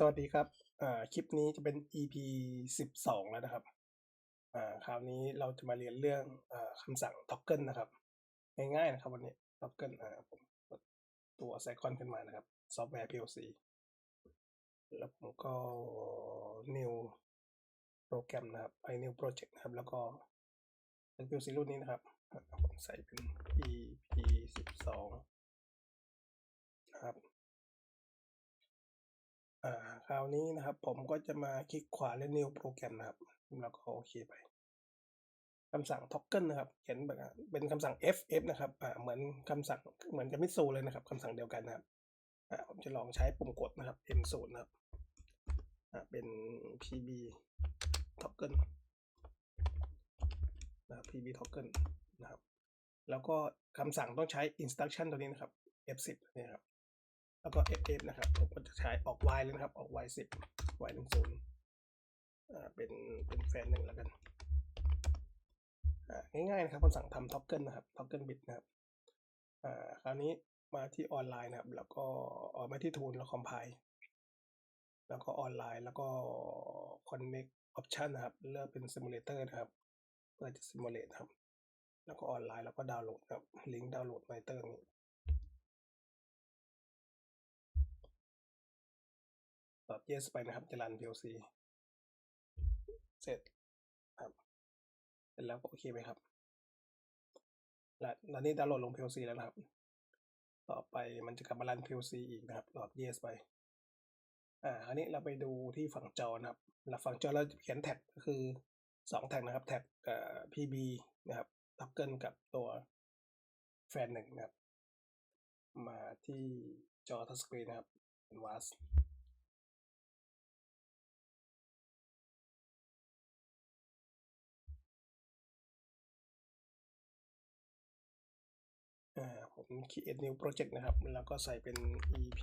สวัสดีครับ อ่า คลิปนี้จะเป็น EP สิบสองแล้วนะครับ อ่า คราวนี้เราจะมาเรียนเรื่องอ่าคำสั่ง toggle นะครับ ง่ายๆนะครับวันนี้ toggle อ่า ผมตัวไซคอนขึ้นมานะครับ ซอฟต์แวร์ PLC แล้วผมก็ new โปรแกรมนะครับไอ new project นะครับ แล้วก็เป็น PLC รุ่นนี้นะครับ ผมใส่เป็น EP สิบสองนะครับ คราวนี้นะครับ ผมก็จะมาคลิกขวาและ new โปรแกรมนะครับแล้วก็โอเคไปคำสั่ง toggle นะครับเขียนแบบเป็นคำสั่ง ff นะครับอ่าเหมือนคำสั่งเหมือนกับมิสูเลยนะครับคำสั่งเดียวกันนะครับอ่าผมจะลองใช้ปุ่มกดนะครับ m0 นะครับอ่าเป็น pb toggle นะครับ pb toggle นะครับ แล้วก็คำสั่งต้องใช้ instruction ตัวนี้นะครับ f10 นี่ครับ แล้วก็ ff นะครับ ผมก็จะใช้ออก y เลยนะครับ ออก y 10 y 1 0อ่า เป็น เป็นแฟนหนึ่งแล้วกัน อ่า ง่ายๆนะครับคำสั่งทำ toggle นะครับ toggle bit นะครับ อ่า คราวนี้มาที่ออนไลน์นะครับ แล้วก็ออกมาที่ tool แล้ว compile แล้วก็ออนไลน์ แล้วก็ connect option นะครับ เลือกเป็น simulator นะครับ เพื่อจะ simulate นะครับ แล้วก็ออนไลน์ แล้วก็ดาวน์โหลดครับ ลิงก์ดาวน์โหลดไมเตอร์นี้ ตอบ yes ไปนะครับจะรัน PLC เสร็จครับเสร็จแล้วก็โอเคไหมครับและแล้วนี่ดาวน์โหลดลง PLC แล้วนะครับ ต่อไปมันจะกลับมารัน PLC อีกนะครับตอบ yes ไปอ่าคราวนี้เราไปดูที่ฝั่งจอนะครับหลักฝั่งจอเราจะเขียนแท็กก็คือสองแท็กนะครับ แท็กเอ่อ PB นะครับ toggle กับตัวแฟนหนึ่งนะครับ มาที่จอทัชสกรีนนะครับเป็น VAS อ่าผ create new project นะครับ แล้วก็ใส่เป็น EP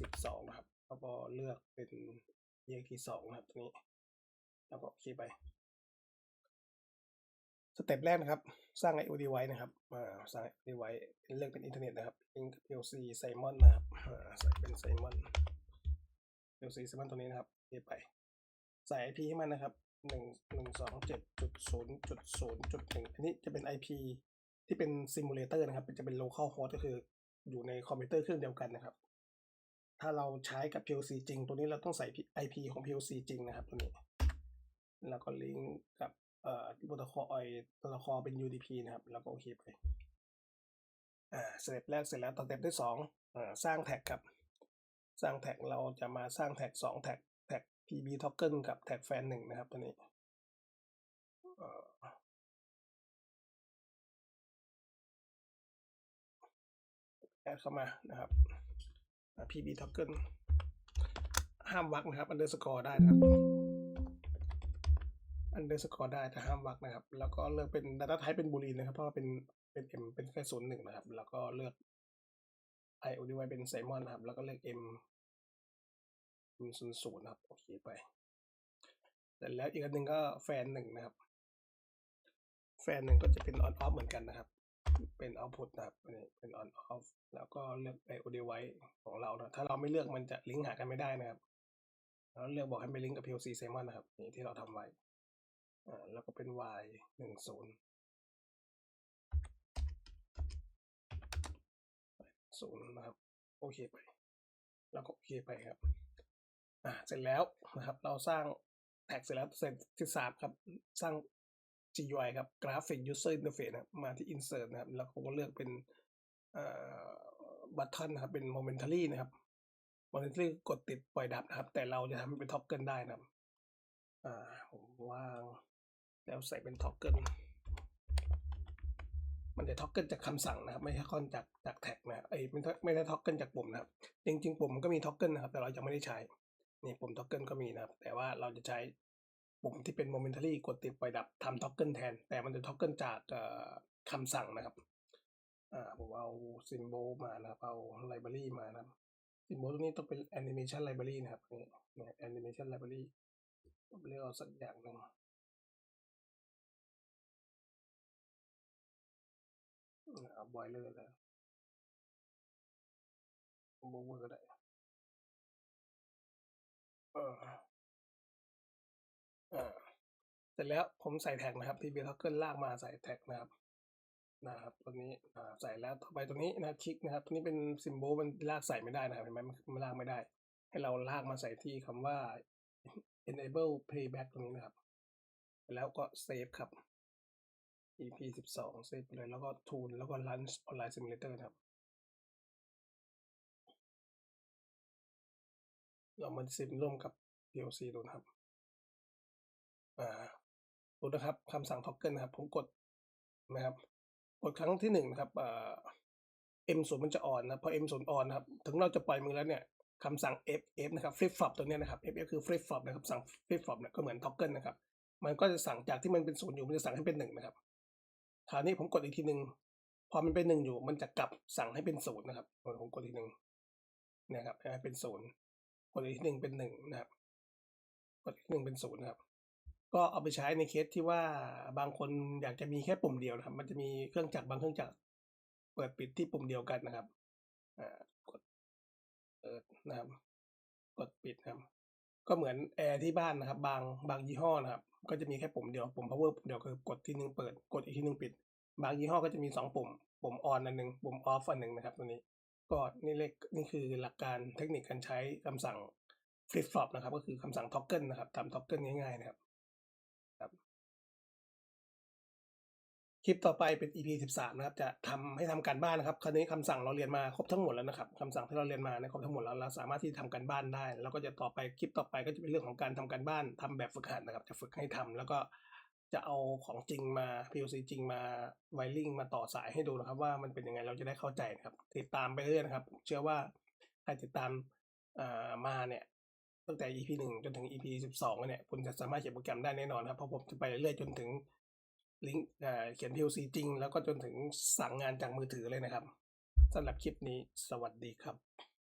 สิบสองนะครับ แล้วก็เลือกเป็น EXT สองนะครับตัวนี้ แล้วก็โอเคไป สเต็ปแรกนะครับ สร้าง IO device นะครับอ่าสร้าง IO device เลือกเป็นอินเทอร์เน็ตนะครับ link PLC Simon นะครับอ่าใส่เป็น Simon PLC Simon ตัวนี้นะครับโอเคไป ใส่ IP ให้มันนะครับหนึ่งหนึ่งสองเจ็ดจุดศูนย์จุดศูนย์จุดหนึ่งอันนี้จะเป็น IP ที่เป็นซิมูเลเตอร์นะครับจะเป็น local host ก็คืออยู่ในคอมพิวเตอร์เครื่องเดียวกันนะครับ ถ้าเราใช้กับ PLC จริง ตัวนี้เราต้องใส่ IP ของ PLC จริงนะครับตัวนี้ แล้วก็ลิงก์กับเอ่อโปรโตคอลไอโปรโตคอลเป็น UDP นะครับ แล้วก็โอเคไปอ่าสเต็ปแรกเสร็จแล้วต่อสเต็ปที่สองอ่าสร้างแท็กครับ สร้างแท็กเราจะมาสร้างแท็กสองแท็กแท็ก PB toggle กับแท็กแฟนหนึ่งนะครับตัวนี้ แอดเข้ามานะครับ PB toggle ห้ามวักนะครับ underscore ได้นะครับ underscore ได้แต่ห้ามวักนะครับ แล้วก็เลือกเป็น data type เป็น boolean นะครับ เพราะว่าเป็นเป็น m เป็นแค่ศูนย์หนึ่งนะครับ แล้วก็เลือก IO device เป็น Simon นะครับ แล้วก็เลือก m m ศูนย์ศูนย์นะครับ โอเคไปเสร็จแล้วอีกอันหนึ่งก็แฟนหนึ่งนะครับ แฟนหนึ่งก็จะเป็น on off เหมือนกันนะครับ เป็น output นะครับเป็น on off แล้วก็เลือก IO device ของเรานะถ้าเราไม่เลือกมันจะลิงก์หากันไม่ได้นะครับแล้วเลือกบอกให้ไปลิงก์กับ PLC Simon นะครับนี่ที่เราทำไว้อ่าแล้วก็เป็น y หนึ่งศูนย์ศูนย์นะครับโอเคไป แล้วก็โอเคไปครับอ่าเสร็จแล้วนะครับเราสร้างแท็กเสร็จแล้วเสร็จที่สามครับสร้าง GUI ครับ Graphic User Interface นะครับมาที่ Insert นะครับ แล้วผมก็เลือกเป็นเอ่อ button นะครับเป็น momentary นะครับ momentary กดติดปล่อยดับนะครับ แต่เราจะทำให้เป็น toggle ได้นะครับอ่าผมวางแล้วใส่เป็น toggle มันจะ toggle จากคำสั่งนะครับ ไม่ใช่ toggle จากจากแท็กนะครับไอ้ไม่ใช่ไม่ได้ toggle จากปุ่มนะครับ จริงๆปุ่มมันก็มี toggle นะครับ แต่เรายังไม่ได้ใช้นี่ปุ่ม toggle ก็มีนะครับ แต่ว่าเราจะใช้ ปุ่มที่เป็น momentary กดติดปล่อยดับทำ toggle แทน แต่มันจะ toggle จากคำสั่งนะครับผมเอา symbol มานะครับ เอา library มานะครับ symbol ตรงนี้ต้องเป็น animation library นะครับนี่นี่ย animation library ผมเลือกเอาสักอย่างหนึ่งเอา boiler แล้วโบเวอร์ก็ได้ เสร็จแล้วผมใส่แท็กนะครับ TB Token ลากมาใส่แท็กนะครับ นะครับตัวนี้อ่าใส่แล้วต่อไปตัวนี้นะคลิกนะครับตัวนี้เป็นซิมโบลมันลากใส่ไม่ได้นะครับเห็นไหมมันลากไม่ได้ ให้เราลากมาใส่ที่คำว่า enable playback ตรงนี้นะครับ แล้วก็เซฟครับ EP สิบสองเซฟไปเลยแล้วก็ tool แล้วก็ launch online simulator นะครับเรามาซิมร่วมกับ PLC ดูนะครับ อ่าดูนะครับคำสั่ง toggle นะครับ ผมกดนะครับ กดครั้งที่หนึ่งนะครับอ่า M ศูนย์มันจะอ่อนนะพอ M ศูนย์อ่อนนะครับ ถึงเราจะปล่อยมือแล้วเนี่ยคำสั่ง F F นะครับ flip flop ตัวนี้นะครับ F F คือ flip flop นะครับสั่ง flip flop เนี่ยก็เหมือน toggle นะครับ มันก็จะสั่งจากที่มันเป็นศูนย์อยู่มันจะสั่งให้เป็นหนึ่งนะครับคราวนี้ผมกดอีกทีหนึ่งพอมันเป็นหนึ่งอยู่ มันจะกลับสั่งให้เป็นศูนย์นะครับผมกดอีกหนึ่งเนี่ยครับให้เป็นศูนย์กดอีกหนึ่งเป็นหนึ่งนะครับกดอีกหนึ่งเป็นศูนย์นะครับ ก็เอาไปใช้ในเคสที่ว่าบางคนอยากจะมีแค่ปุ่มเดียวนะครับ มันจะมีเครื่องจักรบางเครื่องจักรเปิดปิดที่ปุ่มเดียวกันนะครับอ่ากดเปิดนะครับ กดปิดนะครับ ก็เหมือนแอร์ที่บ้านนะครับ บางบางยี่ห้อนะครับ ก็จะมีแค่ปุ่มเดียวปุ่ม power ปุ่มเดียวคือกดที่หนึ่งเปิด กดอีกที่หนึ่งปิด บางยี่ห้อก็จะมีสองปุ่ม ปุ่ม on อันหนึ่งปุ่ม off อันหนึ่งนะครับ ตัวนี้ ก็นี่เลขนี่คือหลักการเทคนิคการใช้คำสั่ง flip flop นะครับ ก็คือคำสั่ง toggle นะครับทำ toggle ง่ายๆนะครับ คลิปต่อไปเป็น EP สิบสามนะครับ จะทำให้ทำการบ้านนะครับ คราวนี้คำสั่งเราเรียนมาครบทั้งหมดแล้วนะครับคำสั่งที่เราเรียนมาเนี่ยครบทั้งหมดแล้วเราสามารถที่จะทำการบ้านได้ แล้วก็จะต่อไปคลิปต่อไปก็จะเป็นเรื่องของการทำการบ้านทำแบบฝึกหัดนะครับ จะฝึกให้ทำแล้วก็จะเอาของจริงมา PLC จริงมาไวริงมาต่อสายให้ดูนะครับ ว่ามันเป็นยังไงเราจะได้เข้าใจนะครับ ติดตามไปเรื่อยนะครับ เชื่อว่าใครติดตามอ่ามาเนี่ยตั้งแต่ EP หนึ่งจนถึง EP สิบสองเนี่ยคุณจะสามารถเขียนโปรแกรมได้แน่นอนครับเพราะผมจะไปเรื่อยจนถึง ลิงก์เขียน DLC จริง แล้วก็จนถึงสั่งงานจากมือถือเลยนะครับสำหรับคลิปนี้สวัสดีครับ